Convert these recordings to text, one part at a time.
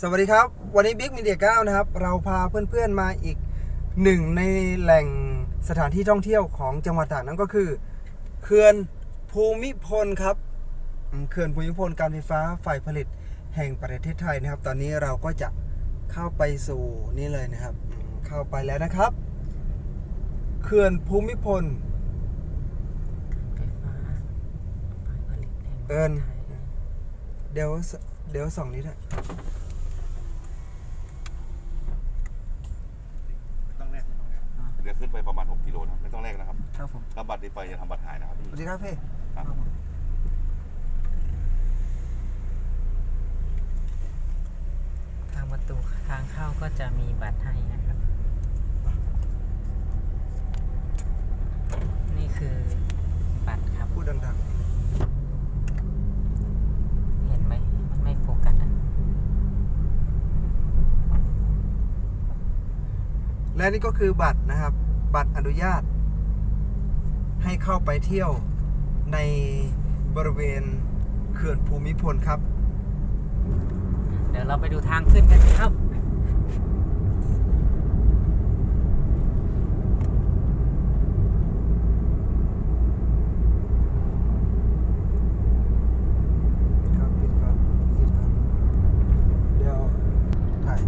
สวัสดีครับ วันนี้บิ๊กมีเดียก้านะครับ เราพาเพื่อนๆมาอีกหนึ่งในแหล่งสถานที่ท่องเที่ยวของจังหวัดตากนั่นก็คือเขื่อนภูมิพลครับอืมเขื่อนภูมิพลการไฟฟ้าฝ่ายผลิตแห่งประเทศไทยนะครับ ตอนนี้เราก็จะเข้าไปสู่นี่เลยนะครับอืมเข้าไปแล้วนะครับเขื่อนภูมิพลไฟฟ้าฝ่ายผลิตแห่งประเทศไทยเอิญเดี๋ยวสเดี๋ยวสองนิดอะ ต้องแรกไม่ต้องแร กเดี๋ยวขึ้นไปประมาณ 6กิโลนะไม่ต้องแรกนะครับครับผมรับบัตรนี้ไปจะทำบัตรหายนะครับสวัสดีครับพี่ครับทางประตูทางเข้าก็จะมีบัตรให้นะครับ นี่คือบัตรครับ พูดดังเห็นไหมมันไม่โฟกัสอะๆ และนี่ก็คือบัตรนะครับ บัตรอนุญาต ให้เข้าไปเที่ยวในบริเวณเขื่อนภูมิพลครับ เดี๋ยวเราไปดูทางขึ้นกันครับ ปิดก่อนปิดก่อนปิดก่อนเดี๋ยวถ่าย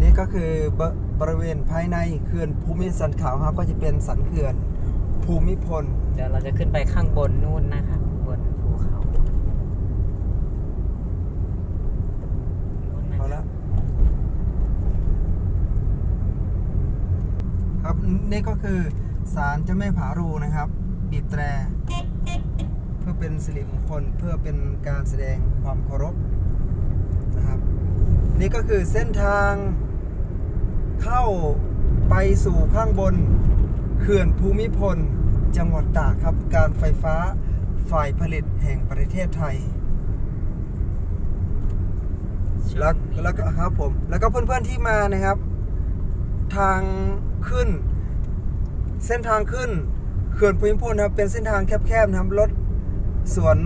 นี่ก็คือ บะบริเวณภายในเขื่อนภูมิสันขาวครับก็จะเป็นสันเขื่อนภูมิพล เดี๋ยวเราจะขึ้นไปข้างบนนู่นนะครับบนภูเขานู่นนะเอาครัละบครับนี่ก็คือศาลเจ้าแม่ผารูนะครับบีบแตร เพื่อเป็นสิริมงคลเพื่อเป็นการแสดงความเคารพนะครับ นี่ก็คือเส้นทาง เข้าไปสู่ข้างบนเขื่อนภูมิพล จังหวัดตากครับ การไฟฟ้าฝ่ายผลิตแห่งประเทศไทยช่วงแล้วนี้แล้วก็ครับผม แล้วก็เพื่อนๆที่มานะครับ ทางขึ้น เส้นทางขึ้นเขื่อนภูมิพลนะครับ เป็นเส้นทางแคบๆนะครับรถสวน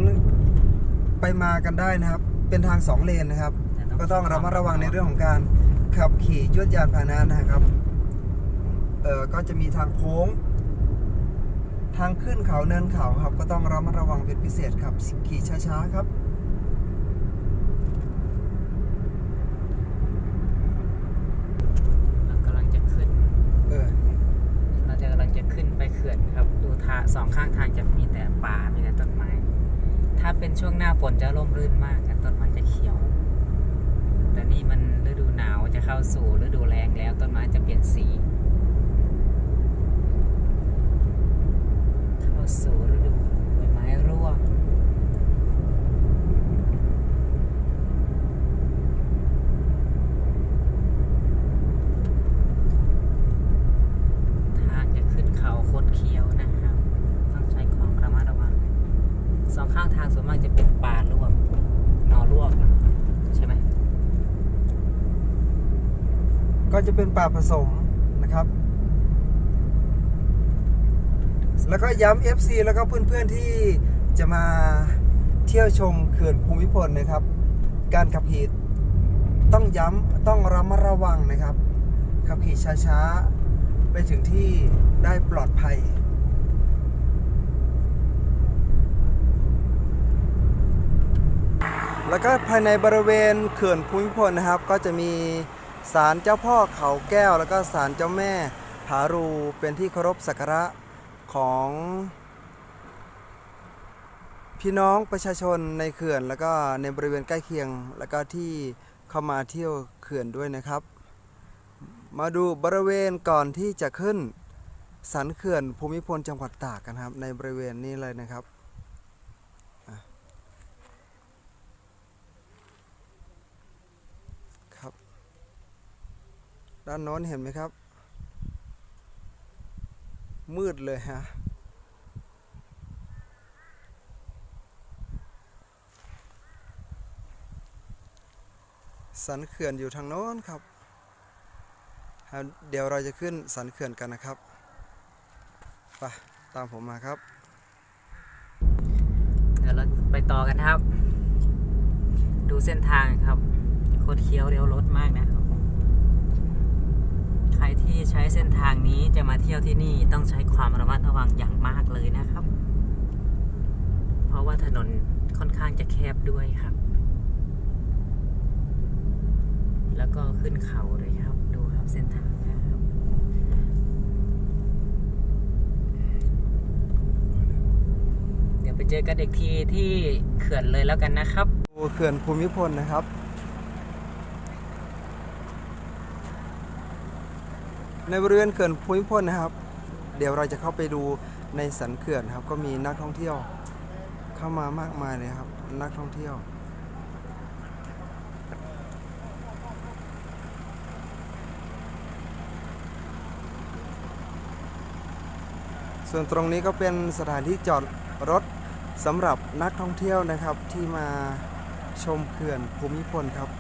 ไปมากันได้นะครับ เป็นทางสองเลนนะครับ ก็ต้องระมัดระวังในเรื่องของการ ขับขี่ยวดยานพาหนะนะครับ เออก็จะมีทางโค้ง ทางขึ้นเขาเนินเขาครับ ก็ต้องระมัดระวังเป็นพิเศษครับขี่ช้าๆครับเรากำลังจะขึ้นเออเราจะกำลังจะขึ้นไปเขื่อนครับดูทางสองข้างทางจะมีแต่ป่า มีแต่ต้นไม้ ถ้าเป็นช่วงหน้าฝนจะร่มรื่นมากครับต้นไม้จะเขียว แต่นี่มันฤดูหนาวจะเข้าสู่ฤดูแรงแล้วต้นไม้จะเปลี่ยนสี เข้าสู่ฤดูใบไม้ร่วง ทางจะขึ้นเขาคดเคี้ยวนะครับ ต้องใช้ความระมัดระวัง สองข้างทางส่วนมากจะเป็นป่าลวกหนอลวกนะใช่ไหม ก็จะ เป็นป่าผสมนะครับ แล้วก็ย้ำ FC แล้วก็เพื่อนๆที่จะมาเที่ยวชมเขื่อนภูมิพลนะครับ การขับขี่ต้องย้ำต้องระมัดระวังนะครับ ขับขี่ช้าๆ ไปถึงที่ได้ปลอดภัยแล้วก็ภายในบริเวณเขื่อนภูมิพลนะครับ ก็จะมี ศาลเจ้าพ่อเขาแก้ว แล้วก็ศาลเจ้าแม่ผารูเป็นที่เคารพสักการะของ พี่น้องประชาชนในเขื่อน แล้วก็ในบริเวณใกล้เคียง แล้วก็ที่เข้ามาเที่ยวเขื่อนด้วยนะครับ มาดูบริเวณก่อนที่จะขึ้นสันเขื่อนภูมิพลจังหวัดตากกันครับ ในบริเวณนี้เลยนะครับครับ ด้านโน้นเห็นไหมครับ มืดเลยฮะสันเขื่อนอยู่ทางโน้นครับ เดี๋ยวเราจะขึ้นสันเขื่อนกันนะครับ ไปตามผมมาครับ เดี๋ยวเราไปต่อกันครับ ดูเส้นทางครับ โคดเคี้ยวเร็วรถมากนะครับ รที่ใช้เส้นทางนี้จะมาเที่ยวที่นี่ต้องใช้ความระมัดระวังอย่างมากเลยนะครับ เพราะว่าถนนค่อนข้างจะแคบด้วยครับ แล้วก็ขึ้นเขาเลยครับ ดูครับเส้นทางครับ เดี๋ยวไปเจอกันอีกทีที่เขื่อนเลยแล้วกันนะครับเขื่อนภูมิพลนะครับ ในบริเวณเขื่อนภูมิพลนะครับ เดี๋ยวเราจะเข้าไปดูในสันเขื่อนครับ ก็มีนักท่องเที่ยว เข้ามามากมายเลยครับ นักท่องเที่ยว ส่วนตรงนี้ก็เป็นสถานที่จอดรถสำหรับนักท่องเที่ยวนะครับที่มาชมเขื่อนภูมิพลครับ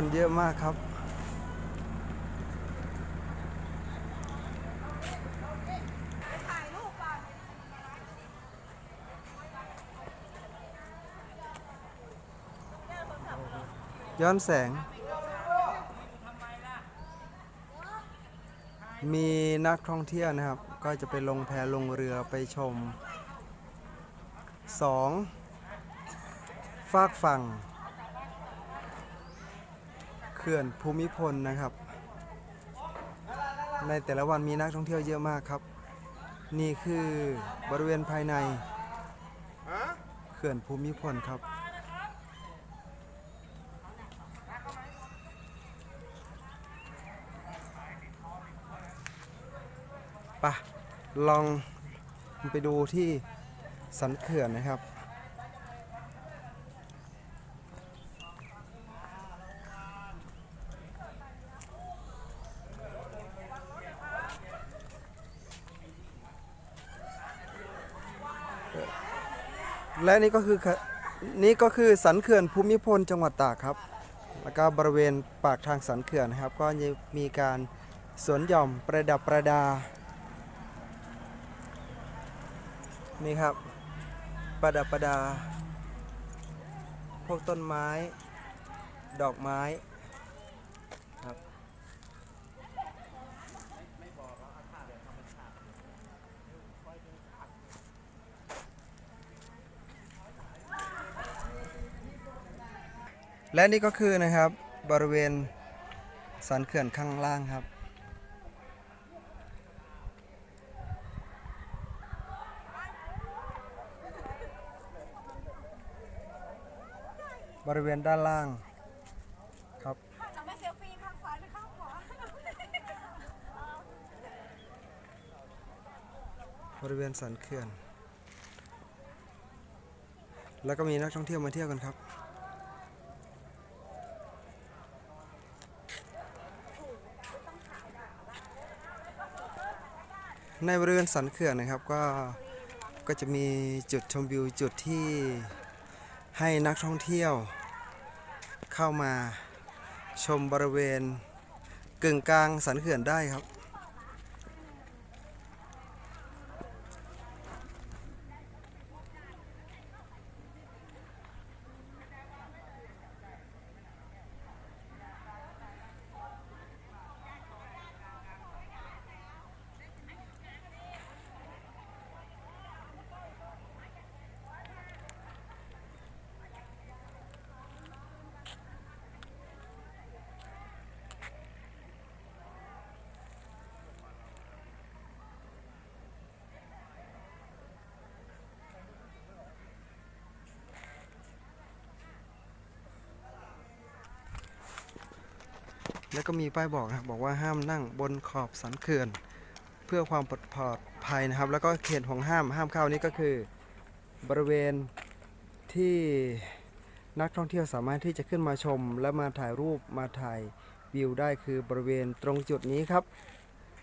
คนเยอะมากครับ ย้อนแสง มีนักท่องเที่ยวนะครับ ก็จะไปลงแพลงเรือไปชมสองฝากฝั่ง ขื่อนภูมิพลนะครับ ในแต่ละวันมีนักท่องเที่ยวเยอะมากครับ นี่คือบริเวณภายในเขื่อนภูมิพลครับ ปะลองไปดูที่สันเขื่อนนะครับ และนี่ก็คือนี่ก็คือสันเขื่อนภูมิพลจังหวัดตากครับ แล้วก็บริเวณปากทางสันเขื่อนนะครับ ก็จะมีการสวนหย่อมประดับประดา นี่ครับ ประดับประดา พวกต้นไม้ ดอกไม้ และนี่ก็คือนะครับบริเวณสันเขื่อนข้างล่างครับ บริเวณด้านล่างครับบริเวณสันเขื่อน แล้วก็มีนักท่องเที่ยวมาเที่ยวกันครับ ในบริเวณสันเขื่อนนะครับก็ก็จะมีจุดชมวิวจุดที่ให้นักท่องเที่ยว เข้ามาชมบริเวณกึ่งกลางสันเขื่อนได้ครับ แล้วก็มีป้ายบอกนะครับบอกว่าห้ามนั่งบนขอบสันเขื่อน เพื่อความปลอดภัยนะครับ แล้วก็เขตของห้ามห้ามเข้านี่ก็คือบริเวณที่นักท่องเที่ยวสามารถที่จะขึ้นมาชม และมาถ่ายรูปมาถ่ายวิวได้คือบริเวณตรงจุดนี้ครับ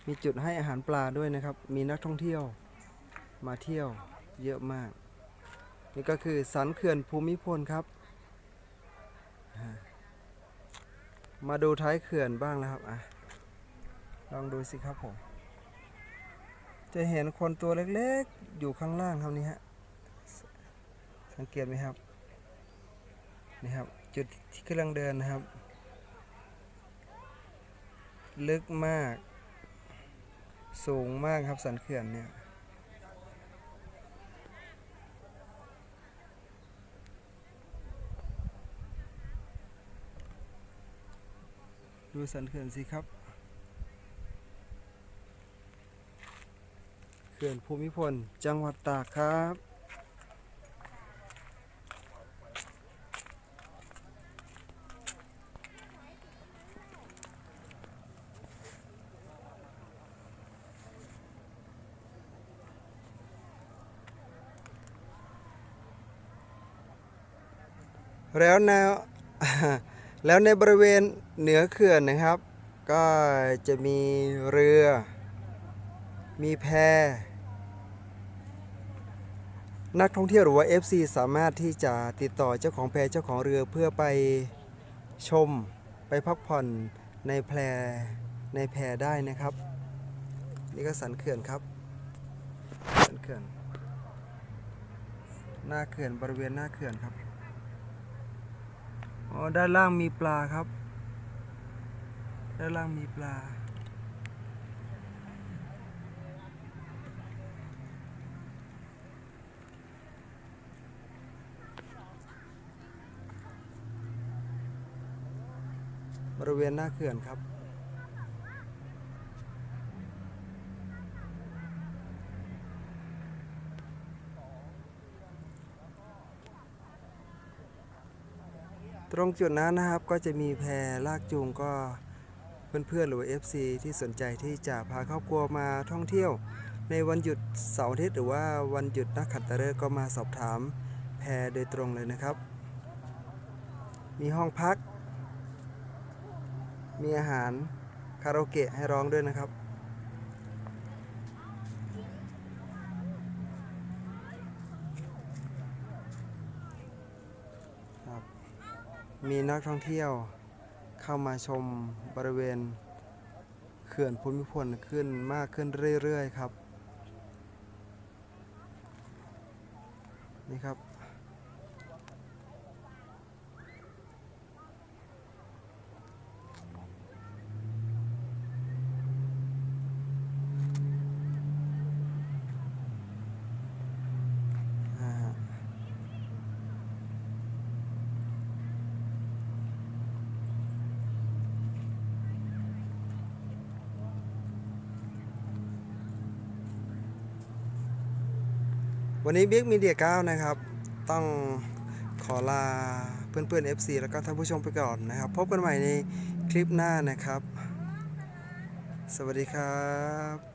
มีจุดให้อาหารปลาด้วยนะครับ มีนักท่องเที่ยวมาเที่ยวเยอะมาก นี่ก็คือสันเขื่อนภูมิพลครับ มาดูท้ายเขื่อนบ้างนะครับอะลองดูสิครับผม จะเห็นคนตัวเล็กๆ อยู่ข้างล่างเท่านี้ฮะ สังเกตไหมครับนี่ครับ จุดที่กำลังเดินนะครับ ลึกมาก สูงมากครับสันเขื่อนเนี่ย ดูสันเขื่อนสิครับเขื่อนภูมิพล จังหวัดตากครับแล้วแนว แล้วในบริเวณเหนือเขื่อนนะครับ ก็จะมีเรือ มีแพนักท่องเที่ยวหรือว่า FC สามารถที่จะติดต่อเจ้าของแพเจ้าของเรือเพื่อไปชมไปพักผ่อนในแพในแพได้นะครับ นี่ก็สันเขื่อนครับสันเขื่อนหน้าเขื่อนบริเวณหน้าเขื่อนครับ ด้านล่างมีปลาครับ ด้านล่างมีปลา บริเวณหน้าเขื่อนครับ ตรงจุดนั้นนะครับก็จะมีแพลากจูงก็เพื่อนๆหรือว่า FC ที่สนใจที่จะพาครอบครัวมาท่องเที่ยว ในวันหยุดเสาร์อาทิตย์หรือว่าวันหยุดนักขัตฤกษ์ก็มาสอบถามแพโดยตรงเลยนะครับ มีห้องพัก มีอาหารคาราโอเกะให้ร้องด้วยนะครับครับ มีนักท่องเที่ยวเข้ามาชมบริเวณเขื่อนภูมิพลขึ้นมากขึ้นเรื่อยๆครับ นี่ครับ วันนี้บิ๊กมีเดีย9นะครับ ต้องขอลาเพื่อนๆ FC แล้วก็ท่านผู้ชมไปก่อนนะครับ พบกันใหม่ในคลิปหน้านะครับ สวัสดีครับ